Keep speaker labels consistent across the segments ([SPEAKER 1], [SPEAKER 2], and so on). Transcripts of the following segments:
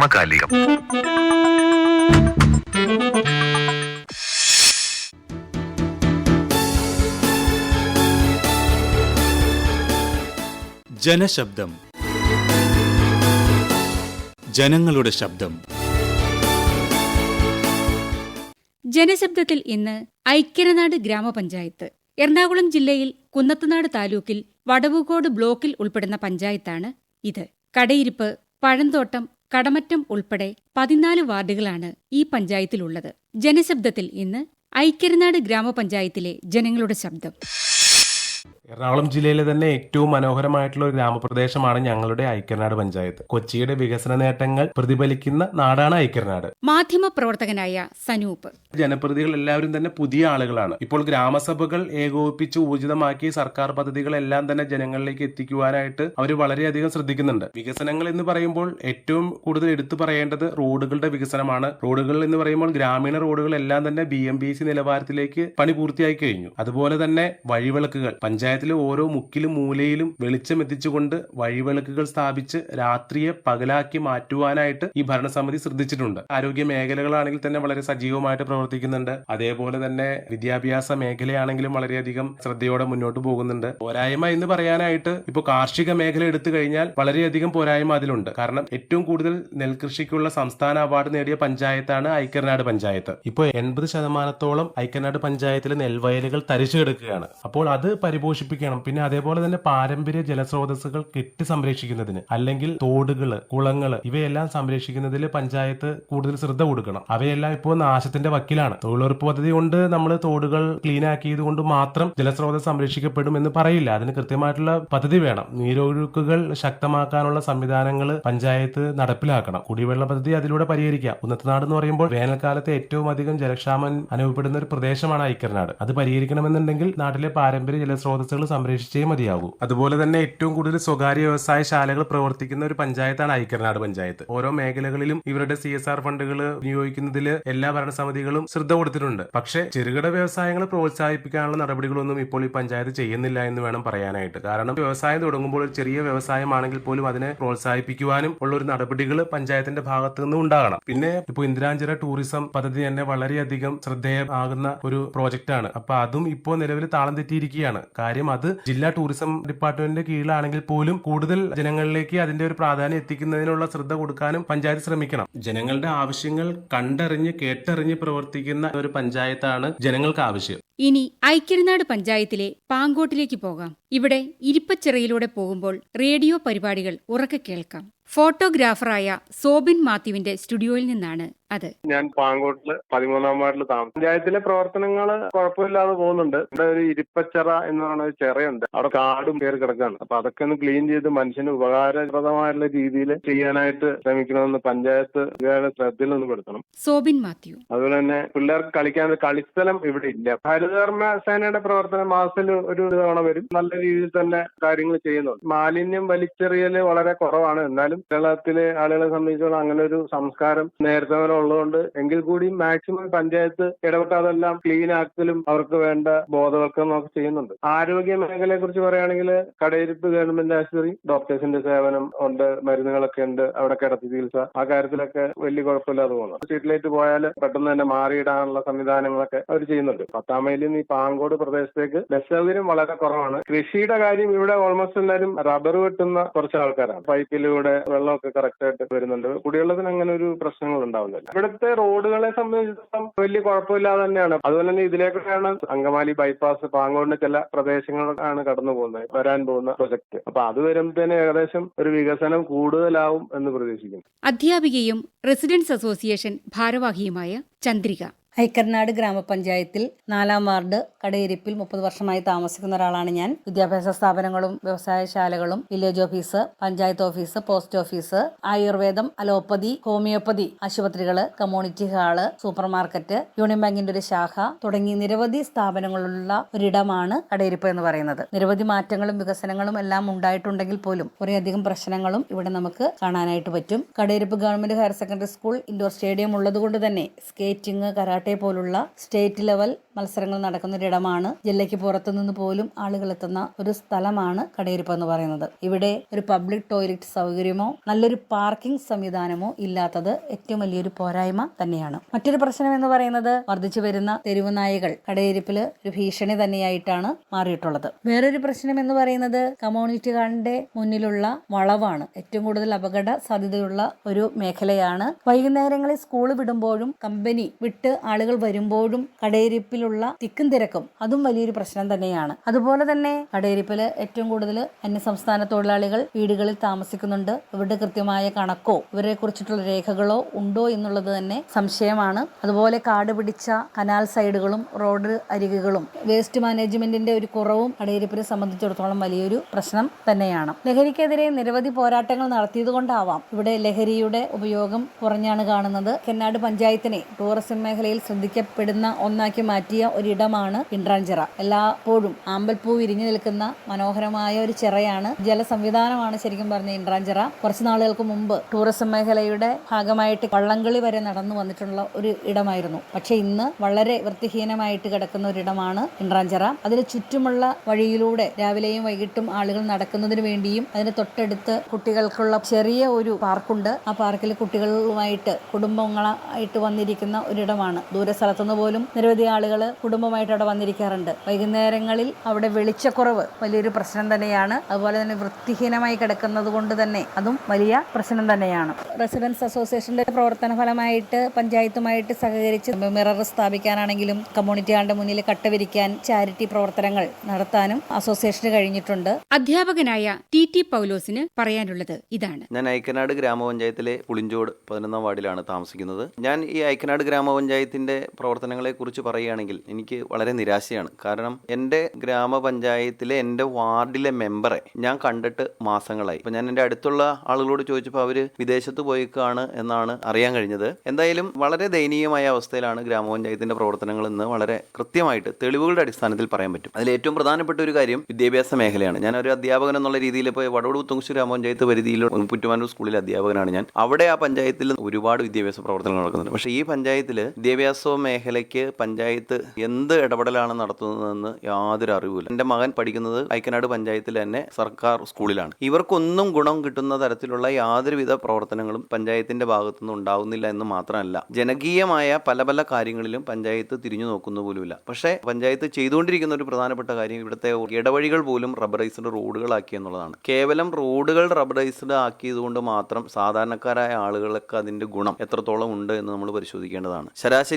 [SPEAKER 1] സമകാലികം.
[SPEAKER 2] ജനശബ്ദം. ജനങ്ങളുടെ ശബ്ദം.
[SPEAKER 3] ജനശബ്ദത്തിൽ ഇന്ന് ഐക്യരനാട് ഗ്രാമപഞ്ചായത്ത്. എറണാകുളം ജില്ലയിൽ കുന്നത്തുനാട് താലൂക്കിൽ വടവുകോട് ബ്ലോക്കിൽ ഉൾപ്പെടുന്ന പഞ്ചായത്താണ് ഇത്. കടയിരിപ്പ് പഴന്തോട്ടം കടമറ്റം ഉൾപ്പെടെ പതിനാല് വാർഡുകളാണ് ഈ പഞ്ചായത്തിലുള്ളത്. ജനശബ്ദത്തിൽ ഇന്ന് ഐക്യരനാട് ഗ്രാമപഞ്ചായത്തിലെ ജനങ്ങളുടെ ശബ്ദം.
[SPEAKER 4] എറണാകുളം ജില്ലയിലെ തന്നെ ഏറ്റവും മനോഹരമായിട്ടുള്ള ഒരു ഗ്രാമപ്രദേശമാണ് ഞങ്ങളുടെ ഐക്യനാട് പഞ്ചായത്ത്. കൊച്ചിയുടെ വികസന നേട്ടങ്ങൾ പ്രതിഫലിക്കുന്ന നാടാണ് ഐക്യനാട്.
[SPEAKER 3] മാധ്യമ പ്രവർത്തകനായ സനൂപ്.
[SPEAKER 4] ജനപ്രതികൾ എല്ലാവരും തന്നെ പുതിയ ആളുകളാണ്. ഇപ്പോൾ ഗ്രാമസഭകൾ ഏകോപിപ്പിച്ച് ഊർജിതമാക്കി സർക്കാർ പദ്ധതികളെല്ലാം തന്നെ ജനങ്ങളിലേക്ക് എത്തിക്കുവാനായിട്ട് അവർ വളരെയധികം ശ്രദ്ധിക്കുന്നുണ്ട്. വികസനങ്ങൾ എന്ന് പറയുമ്പോൾ ഏറ്റവും കൂടുതൽ എടുത്തു പറയേണ്ടത് റോഡുകളുടെ വികസനമാണ്. റോഡുകൾ എന്ന് പറയുമ്പോൾ ഗ്രാമീണ റോഡുകൾ എല്ലാം തന്നെ ബി എം ബി സി നിലവാരത്തിലേക്ക് പണി പൂർത്തിയായി കഴിഞ്ഞു. അതുപോലെ തന്നെ വഴിവിളക്കുകൾ പഞ്ചായത്തിലെ ഓരോ മുക്കിലും മൂലയിലും വെളിച്ചം എത്തിച്ചുകൊണ്ട് വഴിവിളക്കുകൾ സ്ഥാപിച്ച് രാത്രിയെ പകലാക്കി മാറ്റുവാനായിട്ട് ഈ ഭരണസമിതി ശ്രദ്ധിച്ചിട്ടുണ്ട്. ആരോഗ്യ മേഖലകളാണെങ്കിൽ തന്നെ വളരെ സജീവമായിട്ട് പ്രവർത്തിക്കുന്നുണ്ട്. അതേപോലെ തന്നെ വിദ്യാഭ്യാസ മേഖലയാണെങ്കിലും വളരെയധികം ശ്രദ്ധയോടെ മുന്നോട്ട് പോകുന്നുണ്ട്. പോരായ്മ എന്ന് പറയാനായിട്ട് ഇപ്പോൾ കാർഷിക മേഖല എടുത്തു കഴിഞ്ഞാൽ വളരെയധികം പോരായ്മ അതിലുണ്ട്. കാരണം ഏറ്റവും കൂടുതൽ നെൽകൃഷിക്കുള്ള സംസ്ഥാന അവാർഡ് നേടിയ പഞ്ചായത്താണ് ഐക്യനാട് പഞ്ചായത്ത്. ഇപ്പോൾ എൺപത് ശതമാനത്തോളം ഐക്യനാട് പഞ്ചായത്തിലെ നെൽവയലുകൾ തരിച്ചു കിടക്കുകയാണ് അപ്പോൾ അത് പരിപോഷിപ്പിക്കണം പിന്നെ അതേപോലെ തന്നെ പാരമ്പര്യ ജലസ്രോതസ്സുകൾ കെട്ടി സംരക്ഷിക്കുന്നതിന് അല്ലെങ്കിൽ തോടുകൾ കുളങ്ങൾ ഇവയെല്ലാം സംരക്ഷിക്കുന്നതിൽ പഞ്ചായത്ത് കൂടുതൽ ശ്രദ്ധ കൊടുക്കണം. അവയെല്ലാം ഇപ്പോൾ നാശത്തിന്റെ വക്കിലാണ്. തൊഴിലുറപ്പ് പദ്ധതി കൊണ്ട് നമ്മൾ തോടുകൾ ക്ലീൻ ആക്കിയത് കൊണ്ട് മാത്രം ജലസ്രോതസ് സംരക്ഷിക്കപ്പെടും എന്ന് പറയില്ല. അതിന് കൃത്യമായിട്ടുള്ള പദ്ധതി വേണം. നീരൊഴുക്കുകൾ ശക്തമാക്കാനുള്ള സംവിധാനങ്ങൾ പഞ്ചായത്ത് നടപ്പിലാക്കണം. കുടിവെള്ള പദ്ധതി അതിലൂടെ പരിഹരിക്കാം. ഉന്നത്തനാട് എന്ന് പറയുമ്പോൾ വേനൽക്കാലത്ത് ഏറ്റവും അധികം ജലക്ഷാമം അനുഭവപ്പെടുന്ന ഒരു പ്രദേശമാണ് ഐക്കരനാട് അത് പരിഹരിക്കണമെന്നുണ്ടെങ്കിൽ നാട്ടിലെ പാരമ്പര്യ ജലസ്രോതസ്സുകൾ സംരക്ഷിച്ചേ മതിയാകൂ അതുപോലെ തന്നെ ഏറ്റവും കൂടുതൽ സ്വകാര്യ വ്യവസായ ശാലകൾ പ്രവർത്തിക്കുന്ന ഒരു പഞ്ചായത്താണ് ഐക്യനാട് പഞ്ചായത്ത്. ഓരോ മേഖലകളിലും ഇവരുടെ സി എസ് ആർ ഫണ്ടുകൾ വിനിയോഗിക്കുന്നതിൽ എല്ലാ ഭരണസമിതികളും ശ്രദ്ധ കൊടുത്തിട്ടുണ്ട്. പക്ഷേ ചെറുകിട വ്യവസായങ്ങൾ പ്രോത്സാഹിപ്പിക്കാനുള്ള നടപടികളൊന്നും ഇപ്പോൾ ഈ പഞ്ചായത്ത് ചെയ്യുന്നില്ല എന്ന് വേണം പറയാനായിട്ട്. കാരണം വ്യവസായം തുടങ്ങുമ്പോൾ ഒരു ചെറിയ വ്യവസായമാണെങ്കിൽ പോലും അതിനെ പ്രോത്സാഹിപ്പിക്കുവാനും ഉള്ള ഒരു നടപടികൾ പഞ്ചായത്തിന്റെ ഭാഗത്തു നിന്നും ഉണ്ടാകണം. പിന്നെ ഇപ്പോൾ ഇന്ദിരാഞ്ചിറ ടൂറിസം പദ്ധതി തന്നെ വളരെയധികം ശ്രദ്ധേയമാകുന്ന ഒരു പ്രോജക്റ്റ് ആണ് അപ്പൊ അതും ഇപ്പോൾ നിലവിൽ താളം തെറ്റിയിരിക്കുകയാണ്. കാര്യം അത് ജില്ലാ ടൂറിസം ഡിപ്പാർട്ട്മെന്റിന്റെ കീഴിലാണെങ്കിൽ പോലും കൂടുതൽ ജനങ്ങളിലേക്ക് അതിന്റെ ഒരു പ്രാധാന്യം എത്തിക്കുന്നതിനുള്ള ശ്രദ്ധ കൊടുക്കാനും പഞ്ചായത്ത് ശ്രമിക്കണം. ജനങ്ങളുടെ ആവശ്യങ്ങൾ കണ്ടറിഞ്ഞ് കേട്ടറിഞ്ഞ് പ്രവർത്തിക്കുന്ന ഒരു പഞ്ചായത്താണ് ജനങ്ങൾക്ക് ആവശ്യം.
[SPEAKER 3] ഇനി ഐക്യനാട് പഞ്ചായത്തിലെ പാങ്കോട്ടിലേക്ക് പോകാം. ഇവിടെ ഇരിപ്പച്ചിറയിലൂടെ പോകുമ്പോൾ റേഡിയോ പരിപാടികൾ ഉറക്കെ കേൾക്കാം. ഫോട്ടോഗ്രാഫറായ സോബിൻ മാത്യുവിന്റെ സ്റ്റുഡിയോയിൽ നിന്നാണ് അത്.
[SPEAKER 5] ഞാൻ പാങ്കോട്ടിൽ പതിമൂന്നാം വാർഡിൽ താമസം. പഞ്ചായത്തിലെ പ്രവർത്തനങ്ങൾ കുഴപ്പമില്ലാതെ പോകുന്നുണ്ട്. ഇവിടെ ഒരു ഇരിപ്പച്ചറ എന്ന് പറയുന്ന ഒരു ചെറയുണ്ട്. അവിടെ കാടും കയറി കിടക്കാണ്. അപ്പൊ അതൊക്കെ ഒന്ന് ക്ലീൻ ചെയ്ത് മനുഷ്യന് ഉപകാരപ്രദമായിട്ടുള്ള രീതിയിൽ ചെയ്യാനായിട്ട് ശ്രമിക്കണമെന്ന് പഞ്ചായത്ത് ശ്രദ്ധയിൽ നിന്ന് പെടുത്തണം.
[SPEAKER 3] സോബിൻ മാത്യു.
[SPEAKER 5] അതുപോലെ തന്നെ പിള്ളേർക്ക് കളിക്കാൻ കളിസ്ഥലം ഇവിടെ ഇല്ല. ഹരിതകർമ്മ സേനയുടെ പ്രവർത്തനം മാസത്തിൽ ഒരു തവണ വരും. നല്ല രീതിയിൽ തന്നെ കാര്യങ്ങൾ ചെയ്യുന്നുണ്ട്. മാലിന്യം വലിച്ചെറിയൽ വളരെ കുറവാണ്. എന്നാലും കേരളത്തിലെ ആളുകളെ സംബന്ധിച്ചോളം അങ്ങനെ ഒരു സംസ്കാരം നേരത്തെ വരെ ഉള്ളതുകൊണ്ട് എങ്കിൽ കൂടി മാക്സിമം പഞ്ചായത്ത് ഇടപെട്ട് അതെല്ലാം ക്ലീൻ ആക്കലും അവർക്ക് വേണ്ട ബോധവൽക്കരണം ഒക്കെ ചെയ്യുന്നുണ്ട്. ആരോഗ്യ മേഖലയെ കുറിച്ച് പറയുകയാണെങ്കിൽ കടയിരുപ്പ് ഗവൺമെന്റ് ആശുപത്രി ഡോക്ടേഴ്സിന്റെ സേവനം ഉണ്ട് മരുന്നുകളൊക്കെ ഉണ്ട് അവിടെ കിടത്തി ചികിത്സ. ആ കാര്യത്തിലൊക്കെ വലിയ കുഴപ്പമില്ലാതെ പോകുന്നു. സ്ട്രീറ്റ് ലൈറ്റ് പോയാൽ പെട്ടെന്ന് തന്നെ മാറിയിടാനുള്ള സംവിധാനങ്ങളൊക്കെ അവർ ചെയ്യുന്നുണ്ട്. പത്താം മൈലിൽ നിന്ന് ഈ പാങ്കോട് പ്രദേശത്തേക്ക് ബസ് സൗകര്യം വളരെ കുറവാണ്. കൃഷിയുടെ കാര്യം ഇവിടെ ഓൾമോസ്റ്റ് എല്ലാവരും റബ്ബർ വെട്ടുന്ന കുറച്ച് ആൾക്കാരാണ്. പൈപ്പിലൂടെ വെള്ളമൊക്കെ കറക്റ്റ് ആയിട്ട് വരുന്നുണ്ട്. കുടിവെള്ളത്തിന് അങ്ങനെ ഒരു പ്രശ്നങ്ങൾ ഉണ്ടാവുന്നില്ല. ഇവിടുത്തെ റോഡുകളെ സംബന്ധിച്ചിടത്തോളം വലിയ കുഴപ്പമില്ലാതെ തന്നെയാണ്. അതുപോലെ തന്നെ ഇതിലേക്കൊക്കെയാണ് അങ്കമാലി ബൈപ്പാസ് പാങ്ങോടിന്റെ ചില പ്രദേശങ്ങളിലാണ് കടന്നു പോകുന്നത് വരാൻ പോകുന്ന പ്രൊജക്ട് അപ്പൊ അത് വരുമ്പോഴത്തേന് ഏകദേശം ഒരു വികസനം കൂടുതലാവും എന്ന് പ്രതീക്ഷിക്കുന്നു.
[SPEAKER 3] അധ്യാപികയും റെസിഡൻസ് അസോസിയേഷൻ ഭാരവാഹിയുമായ ചന്ദ്രിക.
[SPEAKER 6] ഐക്കർനാട് ഗ്രാമപഞ്ചായത്തിൽ നാലാം വാർഡ് കടയിരിപ്പിൽ മുപ്പത് വർഷമായി താമസിക്കുന്ന ഒരാളാണ് ഞാൻ. വിദ്യാഭ്യാസ സ്ഥാപനങ്ങളും വ്യവസായശാലകളും village office panchayat office post office ആയുർവേദം അലോപ്പതി ഹോമിയോപ്പതി ആശുപത്രികൾ community hall supermarket union ബാങ്കിന്റെ ഒരു ശാഖ തുടങ്ങി നിരവധി സ്ഥാപനങ്ങളുള്ള ഒരിടമാണ് കടയിരിപ്പ് എന്ന് പറയുന്നത്. നിരവധി മാറ്റങ്ങളും വികസനങ്ങളും എല്ലാം ഉണ്ടായിട്ടുണ്ടെങ്കിൽ പോലും കുറേയധികം പ്രശ്നങ്ങളും ഇവിടെ നമുക്ക് കാണാനായിട്ട് പറ്റും. Kadayiruppu government higher secondary school indoor stadium ഉള്ളതുകൊണ്ട് തന്നെ സ്കേറ്റിംഗ് കരാട്ടെ കരാട്ടെ പോലുള്ള സ്റ്റേറ്റ് ലെവൽ മത്സരങ്ങൾ നടക്കുന്ന ഒരിടമാണ് ജില്ലയ്ക്ക് പുറത്തുനിന്ന് പോലും ആളുകൾ എത്തുന്ന ഒരു സ്ഥലമാണ് കടയിരിപ്പ് എന്ന് പറയുന്നത്. ഇവിടെ ഒരു പബ്ലിക് ടോയ്ലറ്റ് സൗകര്യമോ നല്ലൊരു പാർക്കിംഗ് സംവിധാനമോ ഇല്ലാത്തത് ഏറ്റവും വലിയൊരു പോരായ്മ തന്നെയാണ്. മറ്റൊരു പ്രശ്നം എന്ന് പറയുന്നത് വർദ്ധിച്ചു വരുന്ന തെരുവുനായകൾ കടയിരിപ്പിൽ ഒരു ഭീഷണി തന്നെയായിട്ടാണ് മാറിയിട്ടുള്ളത്. വേറൊരു പ്രശ്നം എന്ന് പറയുന്നത് കമ്മ്യൂണിറ്റി ഹാളിന്റെ മുന്നിലുള്ള വളവാണ്. ഏറ്റവും കൂടുതൽ അപകട സാധ്യതയുള്ള ഒരു മേഖലയാണ്. വൈകുന്നേരങ്ങളിൽ സ്കൂൾ വിടുമ്പോഴും കമ്പനി വിട്ട് ആളുകൾ വരുമ്പോഴും കടയിരിപ്പിലുള്ള തിക്കും തിരക്കും അതും വലിയൊരു പ്രശ്നം തന്നെയാണ്. അതുപോലെ തന്നെ കടയിരിപ്പിൽ ഏറ്റവും കൂടുതൽ അന്യസംസ്ഥാന തൊഴിലാളികൾ വീടുകളിൽ താമസിക്കുന്നുണ്ട്. ഇവരുടെ കൃത്യമായ കണക്കോ ഇവരെ കുറിച്ചിട്ടുള്ള രേഖകളോ ഉണ്ടോ എന്നുള്ളത് തന്നെ സംശയമാണ്. അതുപോലെ കാട് പിടിച്ച കനാൽ സൈഡുകളും റോഡ് അരികുകളും വേസ്റ്റ് മാനേജ്മെന്റിന്റെ ഒരു കുറവും കടയിരിപ്പിനെ സംബന്ധിച്ചിടത്തോളം വലിയൊരു പ്രശ്നം തന്നെയാണ്. ലഹരിക്കെതിരെ നിരവധി പോരാട്ടങ്ങൾ നടത്തിയത് കൊണ്ടാവാം ഇവിടെ ലഹരിയുടെ ഉപയോഗം കുറഞ്ഞാണ് കാണുന്നത്. കെന്നാട് പഞ്ചായത്തിനെ ടൂറിസം മേഖലയിൽ ശ്രദ്ധിക്കപ്പെടുന്ന ഒന്നാക്കി മാറ്റിയ ഒരിടമാണ് ഇൻട്രാഞ്ചിറ എല്ലാപ്പോഴും ആമ്പൽപ്പൂ വിരിഞ്ഞു നിൽക്കുന്ന മനോഹരമായ ഒരു ചിറയാണ് ജലസംവിധാനമാണ് ശരിക്കും പറഞ്ഞ ഇൻട്രാഞ്ചിറ കുറച്ച് നാളുകൾക്ക് മുമ്പ് ടൂറിസം മേഖലയുടെ ഭാഗമായിട്ട് വള്ളംകളി വരെ നടന്നു വന്നിട്ടുള്ള ഒരു ഇടമായിരുന്നു. പക്ഷെ ഇന്ന് വളരെ വൃത്തിഹീനമായിട്ട് കിടക്കുന്ന ഒരിടമാണ് ഇൻട്രാഞ്ചിറ അതിന് ചുറ്റുമുള്ള വഴിയിലൂടെ രാവിലെയും വൈകിട്ടും ആളുകൾ നടക്കുന്നതിന് വേണ്ടിയും അതിന് തൊട്ടടുത്ത് കുട്ടികൾക്കുള്ള ചെറിയ ഒരു പാർക്കുണ്ട്. ആ പാർക്കിൽ കുട്ടികളുമായിട്ട് കുടുംബങ്ങളായിട്ട് വന്നിരിക്കുന്ന ഒരിടമാണ് ദൂര സ്ഥലത്തുനിന്ന് പോലും നിരവധി ആളുകൾ കുടുംബമായിട്ട് അവിടെ വന്നിരിക്കാറുണ്ട്. വൈകുന്നേരങ്ങളിൽ അവിടെ വെളിച്ചക്കുറവ് വലിയൊരു പ്രശ്നം തന്നെയാണ്. അതുപോലെ തന്നെ വൃത്തിഹീനമായി കിടക്കുന്നത് കൊണ്ട് തന്നെ അതും വലിയ പ്രശ്നം തന്നെയാണ്. റെസിഡൻസ് അസോസിയേഷന്റെ പ്രവർത്തന ഫലമായിട്ട് പഞ്ചായത്തുമായിട്ട് സഹകരിച്ച് മിറർ സ്ഥാപിക്കാനാണെങ്കിലും കമ്മ്യൂണിറ്റി ഹാളിന്റെ മുന്നിൽ കട്ടവിരിക്കാൻ ചാരിറ്റി പ്രവർത്തനങ്ങൾ നടത്താനും അസോസിയേഷന് കഴിഞ്ഞിട്ടുണ്ട്.
[SPEAKER 3] അധ്യാപകനായ ടി ടി പൗലോസിന് പറയാനുള്ളത് ഇതാണ്.
[SPEAKER 1] ഞാൻ ഐക്യനാട് ഗ്രാമപഞ്ചായത്തിലെ പുളിഞ്ചോട് പതിനൊന്നാം വാർഡിലാണ് താമസിക്കുന്നത്. ഞാൻ ഈ ഐക്യനാട് ഗ്രാമപഞ്ചായത്തിന്റെ പ്രവർത്തനങ്ങളെ കുറിച്ച് പറയുകയാണെങ്കിൽ എനിക്ക് വളരെ നിരാശയാണ്. കാരണം എന്റെ ഗ്രാമപഞ്ചായത്തിലെ എന്റെ വാർഡിലെ മെമ്പറെ ഞാൻ കണ്ടിട്ട് മാസങ്ങളായി. ഇപ്പം ഞാൻ എന്റെ അടുത്തുള്ള ആളുകളോട് ചോദിച്ചപ്പോൾ അവർ വിദേശത്ത് പോയിക്കാണ് എന്നാണ് അറിയാൻ കഴിഞ്ഞത്. എന്തായാലും വളരെ ദയനീയമായ അവസ്ഥയിലാണ് ഗ്രാമപഞ്ചായത്തിന്റെ പ്രവർത്തനങ്ങൾ ഇന്ന് വളരെ കൃത്യമായിട്ട് തെളിവുകളുടെ അടിസ്ഥാനത്തിൽ പറയാൻ പറ്റും. അതിൽ ഏറ്റവും പ്രധാനപ്പെട്ട ഒരു കാര്യം വിദ്യാഭ്യാസ മേഖലയാണ്. ഞാൻ ഒരു അധ്യാപകൻ എന്നുള്ള രീതിയിൽ ഇപ്പോൾ വടവൂർ തുങ്ശൂർ ഗ്രാമപഞ്ചായത്ത് പരിധിയിൽ പുറ്റുമാനൂർ സ്കൂളിലെ അധ്യാപകനാണ് ഞാൻ. അവിടെ ആ പഞ്ചായത്തിൽ ഒരുപാട് വിദ്യാഭ്യാസ പ്രവർത്തനങ്ങൾ നടക്കുന്നുണ്ട്. പക്ഷേ ഈ പഞ്ചായത്തിൽ വിദ്യാഭ്യാസ മേഖലയ്ക്ക് പഞ്ചായത്ത് എന്ത് ഇടപെടലാണ് നടത്തുന്നതെന്ന് യാതൊരു അറിവില്ല എന്റെ മകൻ പഠിക്കുന്നത് ഐക്കനാട് പഞ്ചായത്തിൽ തന്നെ സർക്കാർ സ്കൂളിലാണ്. ഇവർക്കൊന്നും ഗുണം കിട്ടുന്ന തരത്തിലുള്ള യാതൊരുവിധ പ്രവർത്തനങ്ങളും പഞ്ചായത്തിന്റെ ഭാഗത്തുനിന്ന് ഉണ്ടാകുന്നില്ല എന്ന് മാത്രമല്ല ജനകീയമായ പല പല കാര്യങ്ങളിലും പഞ്ചായത്ത് തിരിഞ്ഞു നോക്കുന്ന പോലുമില്ല. പക്ഷേ പഞ്ചായത്ത് ചെയ്തുകൊണ്ടിരിക്കുന്ന ഒരു പ്രധാനപ്പെട്ട കാര്യം ഇവിടുത്തെ ഇടവഴികൾ പോലും റബ്ബറൈസ്ഡ് റോഡുകളാക്കി എന്നുള്ളതാണ്. കേവലം റോഡുകൾ റബ്ബറൈസ്ഡ് ആക്കിയതുകൊണ്ട് മാത്രം സാധാരണക്കാരായ ആളുകൾക്ക് അതിന്റെ ഗുണം എത്രത്തോളം ഉണ്ട് എന്ന് നമ്മൾ പരിശോധിക്കേണ്ടതാണ്.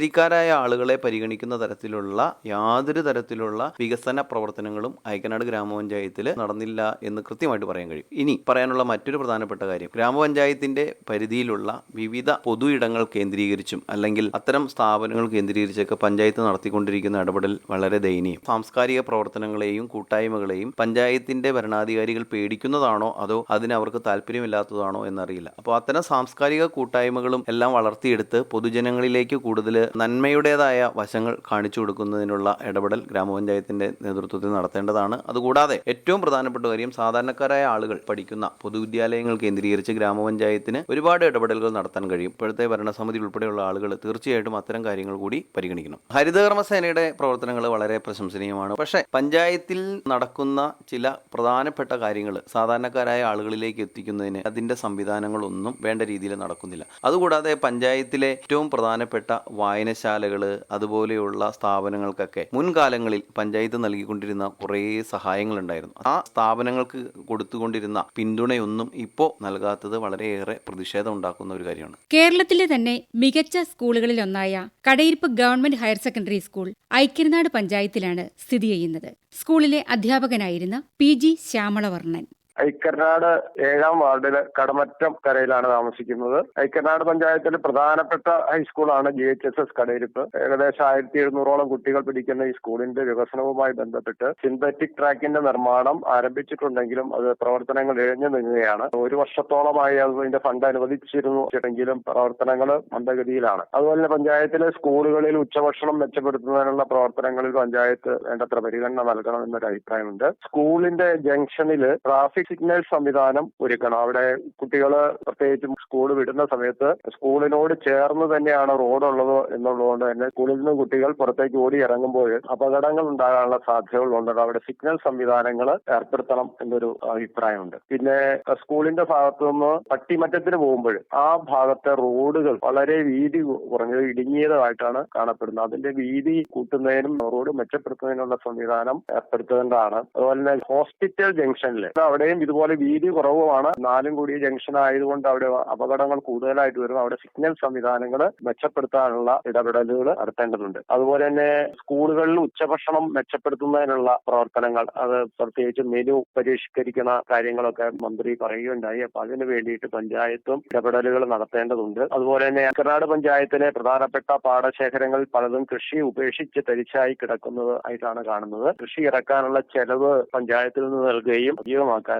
[SPEAKER 1] ശരാശരിക്കാരായ ആളുകളെ പരിഗണിക്കുന്ന തരത്തിലുള്ള യാതൊരു തരത്തിലുള്ള വികസന പ്രവർത്തനങ്ങളും ഐക്കനാട് ഗ്രാമപഞ്ചായത്തിൽ നടന്നില്ല എന്ന് കൃത്യമായിട്ട് പറയാൻ കഴിയും. ഇനി പറയാനുള്ള മറ്റൊരു പ്രധാനപ്പെട്ട കാര്യം ഗ്രാമപഞ്ചായത്തിന്റെ പരിധിയിലുള്ള വിവിധ പൊതു ഇടങ്ങൾ കേന്ദ്രീകരിച്ചും അല്ലെങ്കിൽ അത്തരം സ്ഥാപനങ്ങൾ കേന്ദ്രീകരിച്ചൊക്കെ പഞ്ചായത്ത് നടത്തിക്കൊണ്ടിരിക്കുന്ന ഇടപെടൽ വളരെ ദയനീയം. സാംസ്കാരിക പ്രവർത്തനങ്ങളെയും കൂട്ടായ്മകളെയും പഞ്ചായത്തിന്റെ ഭരണാധികാരികൾ പേടിക്കുന്നതാണോ അതോ അതിന് അവർക്ക് താല്പര്യമില്ലാത്തതാണോ എന്നറിയില്ല. അപ്പോൾ അത്തരം സാംസ്കാരിക കൂട്ടായ്മകളും എല്ലാം വളർത്തിയെടുത്ത് പൊതുജനങ്ങളിലേക്ക് കൂടുതൽ നന്മയുടേതായ വശങ്ങൾ കാണിച്ചു കൊടുക്കുന്നതിനുള്ള ഇടപെടൽ ഗ്രാമപഞ്ചായത്തിന്റെ നേതൃത്വത്തിൽ നടത്തേണ്ടതാണ്. അതുകൂടാതെ ഏറ്റവും പ്രധാനപ്പെട്ട കാര്യം സാധാരണക്കാരായ ആളുകൾ പഠിക്കുന്ന പൊതുവിദ്യാലയങ്ങൾ കേന്ദ്രീകരിച്ച് ഗ്രാമപഞ്ചായത്തിന് ഒരുപാട് ഇടപെടലുകൾ നടത്താൻ കഴിയും. ഇപ്പോഴത്തെ ഭരണസമിതി ഉൾപ്പെടെയുള്ള ആളുകൾ തീർച്ചയായിട്ടും അത്തരം കാര്യങ്ങൾ കൂടി പരിഗണിക്കണം. ഹരിതകർമ്മസേനയുടെ പ്രവർത്തനങ്ങൾ വളരെ പ്രശംസനീയമാണ്. പക്ഷേ പഞ്ചായത്തിൽ നടക്കുന്ന ചില പ്രധാനപ്പെട്ട കാര്യങ്ങൾ സാധാരണക്കാരായ ആളുകളിലേക്ക് എത്തിക്കുന്നതിന് അതിന്റെ സംവിധാനങ്ങളൊന്നും വേണ്ട രീതിയിൽ നടക്കുന്നില്ല. അതുകൂടാതെ പഞ്ചായത്തിലെ ഏറ്റവും പ്രധാനപ്പെട്ട വായനശാലകൾ അതുപോലെയുള്ള സ്ഥാപനങ്ങൾക്കൊക്കെ മുൻകാലങ്ങളിൽ പഞ്ചായത്ത് നൽകിക്കൊണ്ടിരുന്ന കുറേ സഹായങ്ങളുണ്ടായിരുന്നു. ആ സ്ഥാപനങ്ങൾക്ക് കൊടുത്തുകൊണ്ടിരുന്ന പിന്തുണയൊന്നും ഇപ്പോ നൽകാത്തത് വളരെയേറെ പ്രതിഷേധം ഉണ്ടാക്കുന്ന ഒരു കാര്യമാണ്.
[SPEAKER 3] കേരളത്തിലെ തന്നെ മികച്ച സ്കൂളുകളിൽ ഒന്നായ Kadayiruppu government higher secondary school Aikkaranad പഞ്ചായത്തിലാണ് സ്ഥിതി ചെയ്യുന്നത്. സ്കൂളിലെ അധ്യാപകനായിരുന്ന പി ജി ശ്യാമളവർണൻ.
[SPEAKER 5] ഐക്കനാട് ഏഴാം വാർഡിലെ കടമറ്റം കരയിലാണ് താമസിക്കുന്നത്. ഐക്യനാട് പഞ്ചായത്തിലെ പ്രധാനപ്പെട്ട ഹൈസ്കൂളാണ് G H S S Kadayiruppu. ഏകദേശം ആയിരത്തി എഴുന്നൂറോളം കുട്ടികൾ പഠിക്കുന്ന ഈ സ്കൂളിന്റെ വികസനവുമായി ബന്ധപ്പെട്ട് സിന്തറ്റിക് ട്രാക്കിന്റെ നിർമ്മാണം ആരംഭിച്ചിട്ടുണ്ടെങ്കിലും അത് പ്രവർത്തനങ്ങൾ ഇഴഞ്ഞു നീങ്ങുകയാണ് ഒരു വർഷത്തോളമായി അതിന്റെ ഫണ്ട് അനുവദിച്ചിരുന്നു എങ്കിലും പ്രവർത്തനങ്ങൾ മന്ദഗതിയിലാണ്. അതുപോലെ തന്നെ പഞ്ചായത്തിലെ സ്കൂളുകളിൽ ഉച്ചഭക്ഷണം മെച്ചപ്പെടുത്തുന്നതിനുള്ള പ്രവർത്തനങ്ങളിൽ പഞ്ചായത്ത് വേണ്ടത്ര പരിഗണന നൽകണം എന്നൊരു അഭിപ്രായമുണ്ട്. സ്കൂളിന്റെ ജംഗ്ഷനിൽ ട്രാഫിക്
[SPEAKER 7] സിഗ്നൽ സംവിധാനം ഒരുക്കണം. അവിടെ കുട്ടികൾ പ്രത്യേകിച്ചും സ്കൂൾ വിടുന്ന സമയത്ത് സ്കൂളിനോട് ചേർന്ന് തന്നെയാണ് റോഡുള്ളത് എന്നുള്ളതുകൊണ്ട് തന്നെ സ്കൂളിൽ നിന്ന് കുട്ടികൾ പുറത്തേക്ക് ഓടി ഇറങ്ങുമ്പോൾ അപകടങ്ങൾ ഉണ്ടാകാനുള്ള സാധ്യതകളുണ്ട്. അവിടെ സിഗ്നൽ സംവിധാനങ്ങൾ ഏർപ്പെടുത്തണം എന്നൊരു അഭിപ്രായമുണ്ട്. പിന്നെ സ്കൂളിന്റെ ഭാഗത്തു നിന്ന് പട്ടിമറ്റത്തിന് പോകുമ്പോൾ ആ ഭാഗത്തെ റോഡുകൾ വളരെ വീതി കുറഞ്ഞത് ഇടുങ്ങിയതായിട്ടാണ് കാണപ്പെടുന്നത്. അതിന്റെ വീതി കൂട്ടുന്നതിനും റോഡ് മെച്ചപ്പെടുത്തുന്നതിനുള്ള സംവിധാനം ഏർപ്പെടുത്തേണ്ടതാണ്. അതുപോലെ തന്നെ ഹോസ്പിറ്റൽ ജംഗ്ഷനിൽ അവിടെയും ഇതുപോലെ വീതി കുറവുമാണ്. നാലും കൂടിയ ജംഗ്ഷൻ ആയതുകൊണ്ട് അവിടെ അപകടങ്ങൾ കൂടുതലായിട്ട് വരും അവിടെ സിഗ്നൽ സംവിധാനങ്ങൾ മെച്ചപ്പെടുത്താനുള്ള ഇടപെടലുകൾ നടത്തേണ്ടതുണ്ട്. അതുപോലെ തന്നെ സ്കൂളുകളിൽ ഉച്ചഭക്ഷണം മെച്ചപ്പെടുത്തുന്നതിനുള്ള പ്രവർത്തനങ്ങൾ അത് പ്രത്യേകിച്ച് മെനു പരിഷ്കരിക്കുന്ന കാര്യങ്ങളൊക്കെ മന്ത്രി പറയുകയുണ്ടായി. അപ്പൊ അതിന് വേണ്ടിയിട്ട് പഞ്ചായത്തും ഇടപെടലുകൾ നടത്തേണ്ടതുണ്ട്. അതുപോലെ തന്നെ കർണാട് പഞ്ചായത്തിലെ പ്രധാനപ്പെട്ട പാടശേഖരങ്ങൾ പലതും കൃഷി ഉപേക്ഷിച്ച് തരിച്ചായി കിടക്കുന്നത് ആയിട്ടാണ് കാണുന്നത്. കൃഷി ഇറക്കാനുള്ള ചെലവ് പഞ്ചായത്തിൽ നിന്ന് നൽകുകയും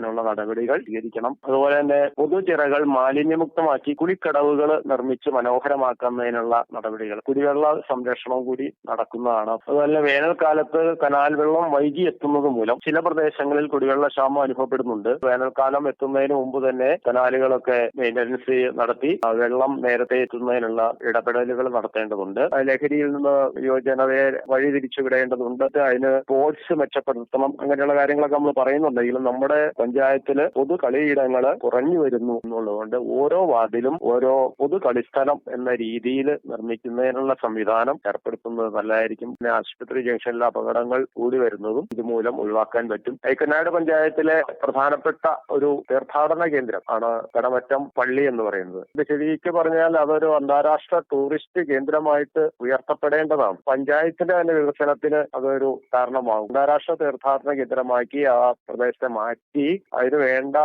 [SPEAKER 7] സജീവമാക്കാനുള്ള നടപടികൾ സ്വീകരിക്കണം. അതുപോലെ തന്നെ പൊതുചിറകൾ മാലിന്യമുക്തമാക്കി കുളിക്കടവുകൾ നിർമ്മിച്ച് മനോഹരമാക്കുന്നതിനുള്ള നടപടികൾ കുടിവെള്ള സംരക്ഷണവും കൂടി നടക്കുന്നതാണ്. അതുപോലെ വേനൽക്കാലത്ത് കനാൽ വെള്ളം വൈകി എത്തുന്നത് മൂലം ചില പ്രദേശങ്ങളിൽ കുടിവെള്ള ക്ഷാമം അനുഭവപ്പെടുന്നുണ്ട്. വേനൽക്കാലം എത്തുന്നതിന് മുമ്പ് തന്നെ കനാലുകളൊക്കെ മെയിന്റനൻസ് നടത്തി വെള്ളം നേരത്തെ എത്തുന്നതിനുള്ള ഇടപെടലുകൾ നടത്തേണ്ടതുണ്ട്. ലഹരിയിൽ നിന്ന് യുവജനതയെ വഴിതിരിച്ചു വിടേണ്ടതുണ്ട് അതിന് സ്പോർട്സ് മെച്ചപ്പെടുത്തണം. അങ്ങനെയുള്ള കാര്യങ്ങളൊക്കെ നമ്മൾ പറയുന്നുണ്ടെങ്കിലും നമ്മുടെ പഞ്ചായത്തിൽ പൊതു കളിയിടങ്ങൾ കുറഞ്ഞു വരുന്നു എന്നുള്ളതുകൊണ്ട് ഓരോ വാർഡിലും ഓരോ പൊതു കളിസ്ഥലം എന്ന രീതിയിൽ നിർമ്മിക്കുന്നതിനുള്ള സംവിധാനം ഏർപ്പെടുത്തുന്നത് നല്ലതായിരിക്കും. പിന്നെ ആശുപത്രി ജംഗ്ഷനിലെ അപകടങ്ങൾ കൂടി വരുന്നതും ഇതുമൂലം ഒഴിവാക്കാൻ പറ്റും. ഐക്കനാട് പഞ്ചായത്തിലെ പ്രധാനപ്പെട്ട ഒരു തീർത്ഥാടന കേന്ദ്രം ആണ് കടമറ്റം പള്ളി എന്ന് പറയുന്നത്. ഇത് ശരിക്കും പറഞ്ഞാൽ അതൊരു അന്താരാഷ്ട്ര ടൂറിസ്റ്റ് കേന്ദ്രമായിട്ട് ഉയർത്തപ്പെടേണ്ടതാണ്. പഞ്ചായത്തിന്റെ തന്നെ വികസനത്തിന് അതൊരു കാരണമാകും. അന്താരാഷ്ട്ര തീർത്ഥാടന കേന്ദ്രമാക്കി ആ പ്രദേശത്തെ മാറ്റി അതിന് വേണ്ട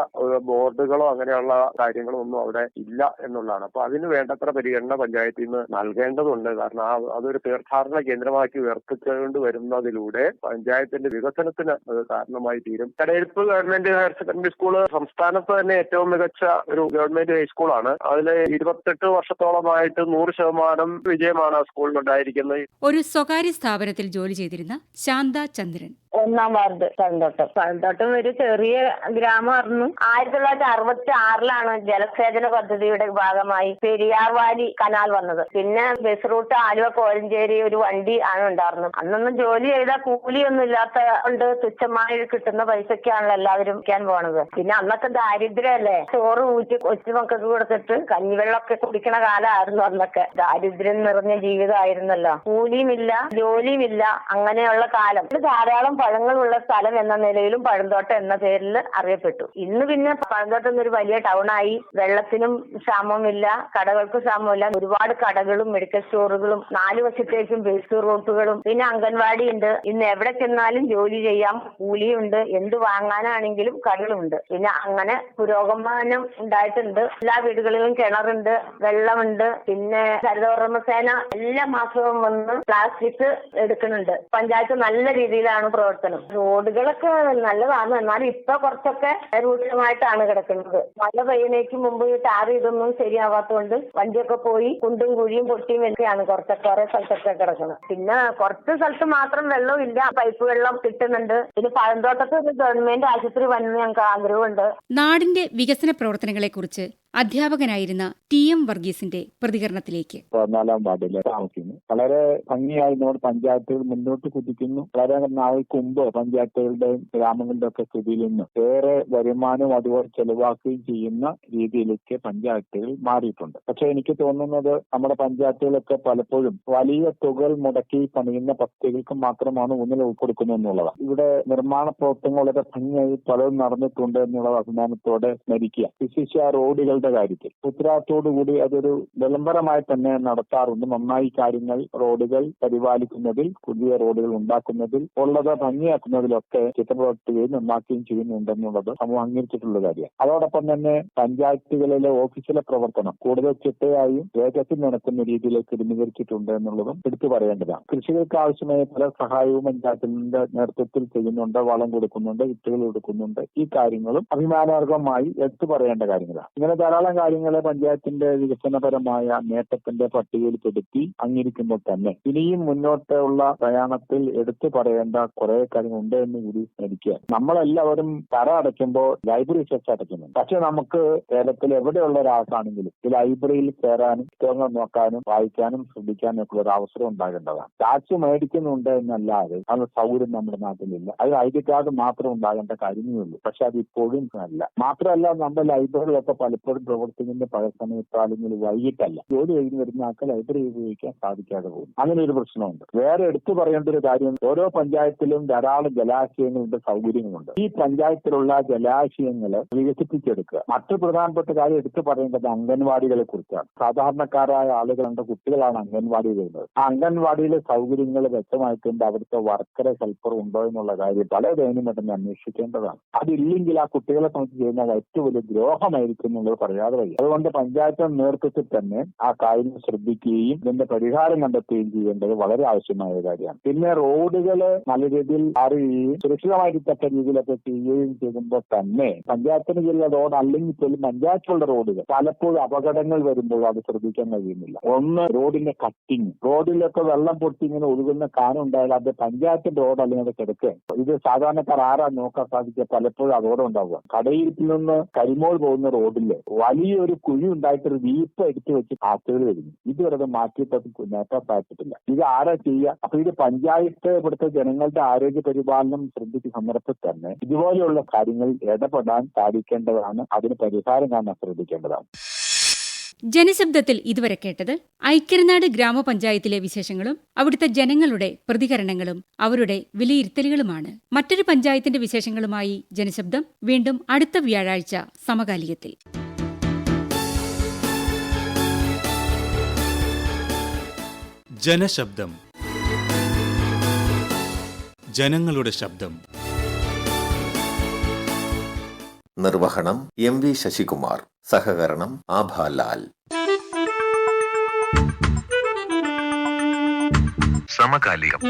[SPEAKER 7] ബോർഡുകളോ അങ്ങനെയുള്ള കാര്യങ്ങളോ ഒന്നും അവിടെ ഇല്ല എന്നുള്ളതാണ്. അപ്പൊ അതിന് വേണ്ടത്ര പരിഗണന പഞ്ചായത്തിൽ നിന്ന് നൽകേണ്ടതുണ്ട്. കാരണം ആ അതൊരു തീർത്ഥാടന കേന്ദ്രമാക്കി ഉയർത്തിക്കൊണ്ട് വരുന്നതിലൂടെ പഞ്ചായത്തിന്റെ വികസനത്തിന് അത് കാരണമായി തീരും. Kadayiruppu government higher secondary school സംസ്ഥാനത്ത് തന്നെ ഏറ്റവും മികച്ച ഒരു ഗവൺമെന്റ് ഹൈസ്കൂളാണ് അതിൽ ഇരുപത്തെട്ട് വർഷത്തോളമായിട്ട് നൂറ് ശതമാനം വിജയമാണ് ആ സ്കൂളിൽ സ്കൂളിലുണ്ടായിരിക്കുന്നത്.
[SPEAKER 3] ഒരു സ്വകാര്യ സ്ഥാപനത്തിൽ ജോലി ചെയ്തിരുന്ന ശാന്ത ചന്ദ്രൻ.
[SPEAKER 8] ഒന്നാം വാർഡ് പഴന്തോട്ടം പഴന്തോട്ടം ഒരു ചെറിയ ഗ്രാമമായിരുന്നു ആയിരത്തി തൊള്ളായിരത്തി അറുപത്തി ആറിലാണ് ജലസേചന പദ്ധതിയുടെ ഭാഗമായി പെരിയാർ വാലി കനാൽ വന്നത്. പിന്നെ ബസ് റൂട്ട് ആലുവ കോഴഞ്ചേരി ഒരു വണ്ടി ആണ് ഉണ്ടായിരുന്നത്. അന്നൊന്നും ജോലി ചെയ്താൽ കൂലിയൊന്നും ഇല്ലാത്ത കൊണ്ട് തുച്ഛമായി കിട്ടുന്ന പൈസക്കാണല്ലോ എല്ലാവരും വിൽക്കാൻ പോണത്. പിന്നെ അന്നൊക്കെ ദാരിദ്ര്യമല്ലേ? ചോറ് ഊറ്റി കൊച്ചു മക്കൾക്ക് കൊടുത്തിട്ട് കഞ്ഞിവെള്ളമൊക്കെ കുടിക്കണ കാലമായിരുന്നു അന്നൊക്കെ. ദാരിദ്ര്യം നിറഞ്ഞ ജീവിതമായിരുന്നല്ലോ. കൂലിയുമില്ല ജോലിയുമില്ല അങ്ങനെയുള്ള കാലം. ധാരാളം പഴങ്ങളുള്ള സ്ഥലം എന്ന നിലയിലും പഴന്തോട്ടം എന്ന പേരിൽ അറിയപ്പെട്ടു. ഇന്ന് പിന്നെ പഴന്തോട്ടം എന്നൊരു വലിയ ടൗൺ ആയി. വെള്ളത്തിനും ക്ഷാമമില്ല കടകൾക്ക് ക്ഷാമമില്ല ഒരുപാട് കടകളും മെഡിക്കൽ സ്റ്റോറുകളും നാല് വശത്തേക്കും ബേസ് റൂട്ടുകളും പിന്നെ അംഗൻവാടി ഉണ്ട്. ഇന്ന് എവിടെ ചെന്നാലും ജോലി ചെയ്യാം. കൂലിയുണ്ട്. എന്ത് വാങ്ങാനാണെങ്കിലും കടകളുണ്ട്. പിന്നെ അങ്ങനെ പുരോഗമനം ഉണ്ടായിട്ടുണ്ട്. എല്ലാ വീടുകളിലും കിണറുണ്ട് വെള്ളമുണ്ട്. പിന്നെ ഹരിതകർമ്മസേന എല്ലാ മാസവും വന്ന് പ്ലാസ്റ്റിക് എടുക്കുന്നുണ്ട്. പഞ്ചായത്ത് നല്ല രീതിയിലാണ് പ്രവർത്തനം. റോഡുകളൊക്കെ നല്ലതാണ്. എന്നാലും ഇപ്പൊ കുറച്ചൊക്കെ രൂക്ഷമായിട്ടാണ് കിടക്കുന്നത്. മഴ പെയ്യുന്നേക്ക് മുമ്പ് ടാർ ഇതൊന്നും ശരിയാവാത്തതുകൊണ്ട് വണ്ടിയൊക്കെ പോയി കുണ്ടും കുഴിയും പൊട്ടിയും വെക്കുകയാണ് കുറച്ചൊക്കെ കുറെ സ്ഥലത്തൊക്കെ കിടക്കുന്നത്. പിന്നെ കുറച്ച് സ്ഥലത്ത് മാത്രം വെള്ളം ഇല്ല. പൈപ്പ് വെള്ളം കിട്ടുന്നുണ്ട്. പിന്നെ പഴന്തോട്ടത്ത് ഒരു ഗവൺമെന്റ് ആശുപത്രി വന്നത് ഞങ്ങൾക്ക് ആഗ്രഹമുണ്ട്.
[SPEAKER 3] നാടിന്റെ വികസന പ്രവർത്തനങ്ങളെക്കുറിച്ച് അധ്യാപകനായിരുന്ന ടി എം വർഗീസിന്റെ പ്രതികരണത്തിലേക്ക്.
[SPEAKER 9] പതിനാലാം വാർഡിൽ താമസിക്കുന്നു. വളരെ ഭംഗിയായി നമ്മുടെ പഞ്ചായത്തുകൾ മുന്നോട്ട് കുതിക്കുന്നു. വളരെ നാളുകൾക്ക് മുമ്പ് പഞ്ചായത്തുകളുടെയും ഗ്രാമങ്ങളുടെയും ഒക്കെ സ്ഥിതിയിൽ നിന്ന് ഏറെ വരുമാനവും അതുപോലെ ചെലവാക്കുകയും ചെയ്യുന്ന രീതിയിലേക്ക് പഞ്ചായത്തുകൾ മാറിയിട്ടുണ്ട്. പക്ഷെ എനിക്ക് തോന്നുന്നത് നമ്മുടെ പഞ്ചായത്തുകളൊക്കെ പലപ്പോഴും വലിയ തുകകൾ മുടക്കി പണിയുന്ന പദ്ധതികൾക്ക് മാത്രമാണ് ഊന്നൽ കൊടുക്കുന്നത് എന്നുള്ളതാണ്. ഇവിടെ നിർമ്മാണ പ്രവർത്തനങ്ങൾ വളരെ ഭംഗിയായി പലതും നടന്നിട്ടുണ്ട് എന്നുള്ള അഭിമാനത്തോടെ സ്മരിക്കുക. വിശേഷിച്ച് ആ റോഡുകളുടെ കാര്യത്തിൽ. ഉത്തരവാദിത്തോടുകൂടി അതൊരു വിളംബരമായി തന്നെ നടത്താറുണ്ട്. നന്നായി കാര്യങ്ങൾ റോഡുകൾ പരിപാലിക്കുന്നതിൽ പുതിയ റോഡുകൾ ഉണ്ടാക്കുന്നതിൽ ഉള്ളത് ഭംഗിയാക്കുന്നതിലൊക്കെ ചിത്രപ്രവർത്തിക്കുകയും നന്നാക്കുകയും ചെയ്യുന്നുണ്ടെന്നുള്ളത് സമൂഹം അംഗീകരിച്ചിട്ടുള്ള കാര്യമാണ്. അതോടൊപ്പം തന്നെ പഞ്ചായത്തുകളിലെ ഓഫീസിലെ പ്രവർത്തനം കൂടുതൽ ചിട്ടയായും വേഗത്തിൽ നടക്കുന്ന രീതിയിലേക്ക് ക്രമീകരിച്ചിട്ടുണ്ട് എന്നുള്ളതും എടുത്തു പറയേണ്ടതാണ്. കൃഷികൾക്ക് ആവശ്യമായ പല സഹായവും പഞ്ചായത്തിന്റെ നേതൃത്വത്തിൽ ചെയ്യുന്നുണ്ട്. വളം കൊടുക്കുന്നുണ്ട് വിത്തുകൾ കൊടുക്കുന്നുണ്ട്. ഈ കാര്യങ്ങളും അഭിമാനാർഹമായി എടുത്തു പറയേണ്ട കാര്യങ്ങളാണ്. ഇങ്ങനെ ധാരാളം കാര്യങ്ങളെ പഞ്ചായത്തിന്റെ വികസനപരമായ നേട്ടത്തിന്റെ പട്ടികയിൽപ്പെടുത്തി അംഗീകരിക്കുമ്പോൾ തന്നെ ഇനിയും മുന്നോട്ടുള്ള പ്രയാണത്തിൽ എടുത്തു പറയേണ്ട കുറെ കാര്യങ്ങളുണ്ട് എന്ന് കൂടി സ്മരിക്കുക നമ്മളെല്ലാവരും തറ അടയ്ക്കുമ്പോൾ ലൈബ്രറി സെസ് അടയ്ക്കുന്നുണ്ട്. പക്ഷെ നമുക്ക് കേരളത്തിൽ എവിടെയുള്ള ഒരാൾക്കാണെങ്കിലും ഈ ലൈബ്രറിയിൽ കയറാനും പുസ്തകങ്ങൾ നോക്കാനും വായിക്കാനും ശ്രദ്ധിക്കാനും ഒക്കെ ഒരു അവസരം ഉണ്ടാകേണ്ടതാണ്. ടാക്സ് മേടിക്കുന്നുണ്ട് എന്നല്ലാതെ അത് സൗകര്യം നമ്മുടെ നാട്ടിലില്ല. അത് ഐ ഡി കാർഡ് മാത്രം ഉണ്ടാകേണ്ട കാര്യമേ ഉള്ളൂ. പക്ഷെ അത് ഇപ്പോഴും അല്ല. മാത്രമല്ല നമ്മുടെ ലൈബ്രറികളൊക്കെ പലപ്പോഴും പ്രവർത്തിക്കുന്ന പ്രവർത്തനത്തിന്റെ സമയത്ത് അല്ലെങ്കിൽ വൈകിട്ടല്ല. ജോലി കഴിഞ്ഞ് വരുന്ന ആൾക്ക് ലൈബ്രറി ഉപയോഗിക്കാൻ സാധിക്കാതെ പോകും അങ്ങനെ ഒരു പ്രശ്നമുണ്ട്. വേറെ എടുത്തു പറയേണ്ട ഒരു കാര്യം ഓരോ പഞ്ചായത്തിലും ധാരാളം ജലാശയങ്ങളുടെ സൗകര്യങ്ങളുണ്ട്. ഈ പഞ്ചായത്തിലുള്ള ജലാശയങ്ങൾ വികസിപ്പിച്ചെടുക്കുക. മറ്റു പ്രധാനപ്പെട്ട കാര്യം എടുത്തു പറയേണ്ടത് അംഗൻവാടികളെ കുറിച്ചാണ്. സാധാരണക്കാരായ ആളുകളുടെ കുട്ടികളാണ് അംഗൻവാടി വരുന്നത്. ആ അംഗൻവാടിയിലെ സൗകര്യങ്ങൾ വ്യക്തമായിട്ടുണ്ട്. അവിടുത്തെ വർക്കറെ ഹെൽപ്പർ ഉണ്ടോ എന്നുള്ള കാര്യം പലതേനും തന്നെ അന്വേഷിക്കേണ്ടതാണ്. അതില്ലെങ്കിൽ ആ കുട്ടികളെ സംബന്ധിച്ച് ചെയ്യുന്ന ഏറ്റവും വലിയ ദ്രോഹമായിരിക്കും എന്നുള്ളത് പറയാതെ വയ്യ. അതുകൊണ്ട് പഞ്ചായത്ത് നേതൃത്വത്തിൽ തന്നെ ആ കാര്യം ശ്രദ്ധിക്കുകയും ഇതിന്റെ പരിഹാരം കണ്ടെത്തുകയും ചെയ്യേണ്ടത് വളരെ ആവശ്യമായ കാര്യമാണ്. പിന്നെ റോഡുകൾ നല്ല രീതിയിൽ അറിയുകയും സുരക്ഷിതമായിരിക്കത്തക്ക രീതിയിലൊക്കെ ചെയ്യുകയും ചെയ്യുമ്പോൾ തന്നെ പഞ്ചായത്തിന് കീഴിലെ റോഡ് അല്ലെങ്കിൽ പോലും പഞ്ചായത്തിലുള്ള റോഡുകൾ പലപ്പോഴും അപകടങ്ങൾ വരുമ്പോൾ അത് ശ്രദ്ധിക്കാൻ കഴിയുന്നില്ല. ഒന്ന് റോഡിന്റെ കട്ടിങ്. റോഡിലൊക്കെ വെള്ളം പൊട്ടി ഇങ്ങനെ ഒഴുകുന്ന കാനം ഉണ്ടായാൽ അത് പഞ്ചായത്തിന്റെ റോഡ് അല്ലെങ്കിൽ അത് കിടക്കുക. ഇത് സാധാരണക്കാർ ആരാ നോക്കാൻ സാധിക്കുക പലപ്പോഴും അതോടെ ഉണ്ടാവുക. കടയിരിപ്പിൽ നിന്ന് കരിമോൾ പോകുന്ന റോഡിൽ വലിയൊരു കുഴി ഉണ്ടായിട്ട് ഒരു വീപ്പ് എടുത്തു വെച്ച് കാറ്റുകൾ വരുന്നു. ഇതുവരെ അത് മാറ്റിയിട്ട് നേട്ടം നേട്ടാൻ ഇത് ആരാ ചെയ്യുക? അപ്പൊ ഇത് പഞ്ചായത്ത് ഇവിടുത്തെ ജനങ്ങളുടെ ആരോഗ്യ പരിപാലനം ശ്രദ്ധിച്ച സന്ദർഭത്തിൽ തന്നെ ഇതുപോലെയുള്ള കാര്യങ്ങൾ ഇടപെടാൻ സാധിക്കേണ്ടതാണ്. അതിന് പരിഹാരം കാണാൻ ശ്രദ്ധിക്കേണ്ടതാണ്.
[SPEAKER 3] ജനശബ്ദത്തിൽ ഇതുവരെ കേട്ടത് ഐക്യനാട് ഗ്രാമപഞ്ചായത്തിലെ വിശേഷങ്ങളും അവിടുത്തെ ജനങ്ങളുടെ പ്രതികരണങ്ങളും അവരുടെ വിലയിരുത്തലുകളുമാണ്. മറ്റൊരു പഞ്ചായത്തിന്റെ വിശേഷങ്ങളുമായി ജനശബ്ദം. വീണ്ടും അടുത്ത വ്യാഴാഴ്ച സമകാലികത്തിൽ.
[SPEAKER 2] ജനശബ്ദം. ജനങ്ങളുടെ ശബ്ദം.
[SPEAKER 10] നിർവഹണം എം വി ശശികുമാർ. സഹകരണം ആഭാലാൽ
[SPEAKER 11] സമകാലികം.